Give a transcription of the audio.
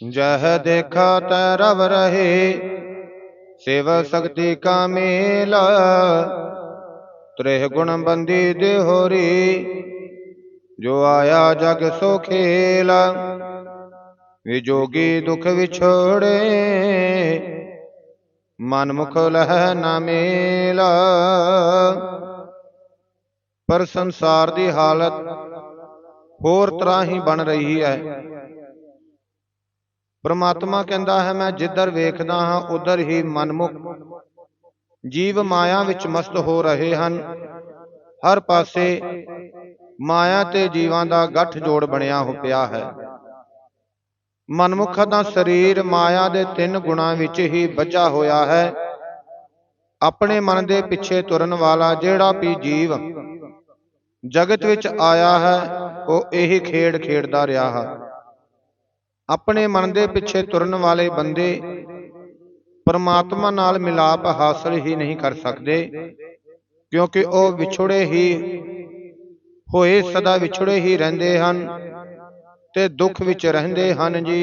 ਜਹ ਦੇਖਾ ਤੈ ਰਵ ਰਹੇ, ਸੇਵ ਸਕਤੀ ਕਾ ਮੇਲ ਤ੍ਰਿਹ ਗੁਣ ਬੰਦੀ ਦੇਹੋਰੀ, ਜੋ ਆਇਆ ਜਗ ਸੋ ਖੇਲ। ਵਿਜੋਗੀ ਦੁਖ ਵਿਛੋੜੇ, ਮਨ ਮੁਖ ਲਹਿ ਨਾ ਮੇਲ। ਪਰ ਸੰਸਾਰ ਦੀ ਹਾਲਤ ਹੋਰ ਤਰ੍ਹਾਂ ਹੀ ਬਣ ਰਹੀ ਹੈ। ਪ੍ਰਮਾਤਮਾ ਕਹਿੰਦਾ ਹੈ, ਮੈਂ ਜਿੱਧਰ ਵੇਖਦਾ ਹਾਂ, ਉਧਰ ਹੀ ਮਨਮੁਖ। ਜੀਵ ਮਾਇਆ ਵਿੱਚ ਮਸਤ ਹੋ ਰਹੇ ਹਨ। ਹਰ ਪਾਸੇ ਮਾਇਆ ਤੇ ਜੀਵਾਂ ਦਾ ਗੱਠ ਜੋੜ ਬਣਿਆ ਹੋ ਪਿਆ ਹੈ। ਮਨਮੁਖ ਦਾ ਸਰੀਰ ਮਾਇਆ ਦੇ ਤਿੰਨ ਗੁਣਾਂ ਵਿੱਚ ਹੀ ਬੱਝਾ ਹੋਇਆ ਹੈ। ਆਪਣੇ ਮਨ ਦੇ ਪਿੱਛੇ ਤੁਰਨ ਵਾਲਾ ਜਿਹੜਾ ਵੀ ਜੀਵ ਜਗਤ ਵਿੱਚ ਆਇਆ ਹੈ, ਉਹ ਇਹੀ ਖੇਡ ਖੇਡਦਾ ਰਿਹਾ ਹੈ। ਆਪਣੇ ਮਨ ਦੇ ਪਿੱਛੇ ਤੁਰਨ ਵਾਲੇ ਬੰਦੇ ਪਰਮਾਤਮਾ ਨਾਲ ਮਿਲਾਪ ਹਾਸਲ ਹੀ ਨਹੀਂ ਕਰ ਸਕਦੇ ਕਿਉਂਕਿ ਉਹ ਵਿਛੜੇ ਹੀ ਹੋਏ ਸਦਾ ਵਿਛੜੇ ਹੀ ਰਹਿੰਦੇ ਹਨ ਤੇ ਦੁੱਖ ਵਿੱਚ ਰਹਿੰਦੇ ਹਨ ਜੀ।